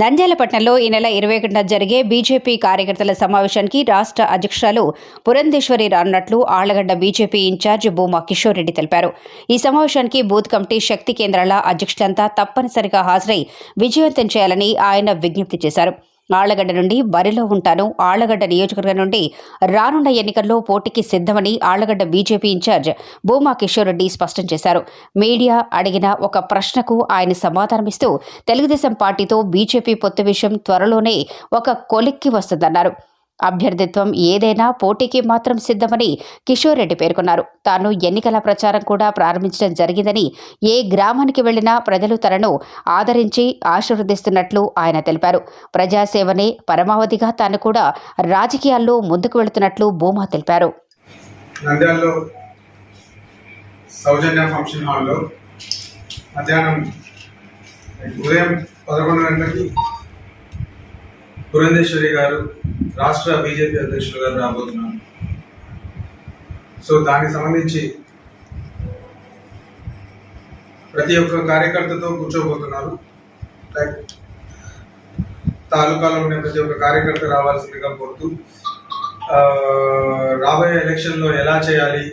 నంద్యాలపట్నంలో ఈ నెల ఇరవై ఒకటిన జరిగే బీజేపీ కార్యకర్తల సమావేశానికి రాష్ట్ర అధ్యక్షురాలు పురంధేశ్వరి రానున్నట్లు ఆళ్ళగడ్డ బీజేపీ ఇన్ఛార్జ్ భూమా కిషోర్ రెడ్డి తెలిపారు. ఈ సమావేశానికి బూత్ కమిటీ శక్తి కేంద్రాల అధ్యక్షులంతా తప్పనిసరిగా హాజరై విజయవంతం చేయాలని ఆయన విజ్ఞప్తి చేశారు. ఆళ్ళగడ్డ నుండి బరిలో ఉంటాను. ఆళ్ళగడ్డ నియోజకవర్గం నుండి రానున్న ఎన్నికల్లో పోటీకి సిద్ధమని ఆళ్ళగడ్డ బీజేపీ ఇన్ఛార్జ్ భూమా కిషోర్ రెడ్డి స్పష్టం చేశారు. మీడియా అడిగిన ఒక ప్రశ్నకు ఆయన సమాధానమిస్తూ తెలుగుదేశం పార్టీతో బీజేపీ పొత్తు విషయం త్వరలోనే ఒక కొలిక్కి వస్తుందన్నారు. అభ్యర్థిత్వం ఏదైనా పోటీకి మాత్రం సిద్ధమని కిషోర్ రెడ్డి పేర్కొన్నారు. తాను ఎన్నికల ప్రచారం కూడా ప్రారంభించడం జరిగిందని ఏ గ్రామానికి వెళ్ళినా ప్రజలు తనను ఆదరించి ఆశీర్వదిస్తున్నట్లు ఆయన తెలిపారు. ప్రజాసేవనే పరమావధిగా తాను కూడా రాజకీయాల్లో ముందుకు వెళుతున్నట్లు భూమా తెలిపారు. నంద్యాలలో సౌజన్య ఫంక్షన్ హాల్లో మధ్యాహ్నం ఉదయం పదకొండు గంటలకి పురంధేశ్వరి గారు రాష్ట్ర బీజేపీ అధ్యక్షులు గారు రాబోతున్నారు. సో దానికి సంబంధించి ప్రతి ఒక్క కార్యకర్తతో కూర్చోబోతున్నారు. లైక్ తాలూకాలో ఉండే ప్రతి ఒక్క కార్యకర్త రావాల్సిందిగా కోరుతూ రాబోయే ఎలక్షన్లో ఎలా చేయాలి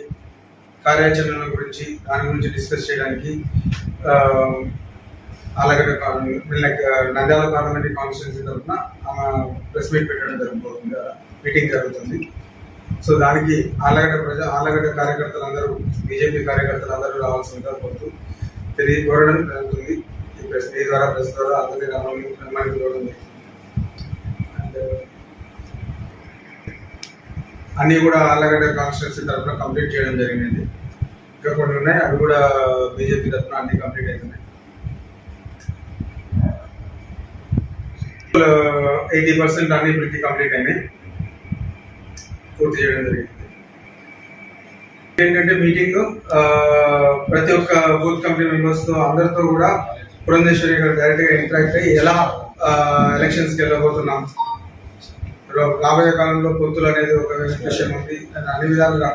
కార్యాచరణ గురించి దాని గురించి డిస్కస్ చేయడానికి ఆ, అలాగే లైక్ నంద్యాల పార్లమెంటరీ కాన్స్టిట్యూన్సీ తరఫున ఆమె ప్రెస్ మీట్ పెట్టడం జరగబోతుంది మీటింగ్ జరుగుతుంది. సో దానికి ఆలగడ్డ ప్రజా ఆలగడ్డ కార్యకర్తలు అందరూ బీజేపీ కార్యకర్తలు అందరూ రావాల్సిందిగా కోరుతూ తెలియ కోరడం జరుగుతుంది. ఈ ప్రెస్ మీ ద్వారా ప్రెస్ ద్వారా అందరినీ రమ్మని రమ్మని కోరడం అన్నీ కూడా ఆలగడ్డ కాన్స్టిట్యూన్సీ తరఫున కంప్లీట్ చేయడం జరిగింది. ఇంకా కొన్ని ఉన్నాయి అవి కూడా బీజేపీ తరఫున అన్ని కంప్లీట్ అవుతున్నాయి ఎయిటీ పర్సెంట్ uh, అన్ని ఇప్పటికి కంప్లీట్ అయినాయి. పూర్తి చేయడం జరిగింది. ఏంటంటే మీటింగ్ uh, ప్రతి ఒక్క బూత్ కమిటీ మెంబర్స్తో అందరితో కూడా పురంధేశ్వరి గారు డైరెక్ట్గా ఇంటరాక్ట్ అయ్యి ఎలా uh, ఎలక్షన్స్కి వెళ్ళబోతున్నాం. రాబోయే కాలంలో పొత్తులు అనేది ఒక విషయం ఉంది. అండ్ అన్ని విధాలుగా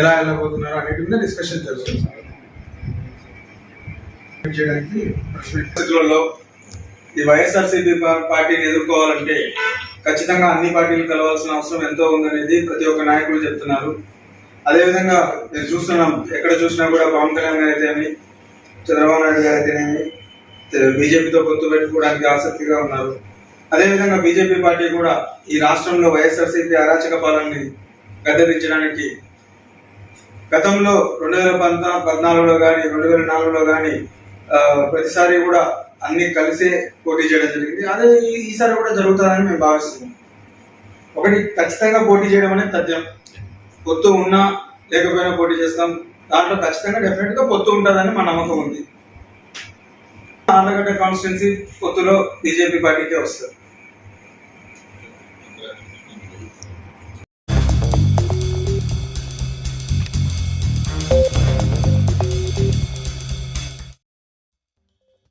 ఎలా వెళ్ళబోతున్నారు అన్నిటి మీద డిస్కషన్ జరుగుతుంది. చేయడానికి ఈ వైఎస్ఆర్సీపీ పార్టీని ఎదుర్కోవాలంటే ఖచ్చితంగా అన్ని పార్టీలు కలవాల్సిన అవసరం ఎంతో ఉందనేది ప్రతి ఒక్క నాయకులు చెప్తున్నారు. అదేవిధంగా నేను చూస్తున్నాం ఎక్కడ చూసినా కూడా పవన్ కళ్యాణ్ గారు అయితేనేమి చంద్రబాబు నాయుడు గారు అయితేనేమి బీజేపీతో పొత్తు పెట్టుకోవడానికి ఆసక్తిగా ఉన్నారు. అదేవిధంగా బీజేపీ పార్టీ కూడా ఈ రాష్ట్రంలో వైఎస్ఆర్సీపీ అరాచక పాలనని గద్దరించడానికి గతంలో రెండు వేల పంత పద్నాలుగులో కానీ రెండు వేల నాలుగులో కానీ ప్రతిసారి కూడా అన్ని కలిసే పోటీ చేయడం జరిగింది. అదే ఈసారి కూడా జరుగుతుందని మేము భావిస్తున్నాం. ఒకటి ఖచ్చితంగా పోటీ చేయడం అనేది తథ్యం. పొత్తు ఉన్నా లేకపోయినా పోటీ చేస్తాం. దాంట్లో ఖచ్చితంగా డెఫినెట్గా పొత్తు ఉంటుందని మా నమ్మకం ఉంది. ఆంధ్రగడ్డ కాన్స్టిట్యున్సీ పొత్తులో బీజేపీ పార్టీకే వస్తుంది.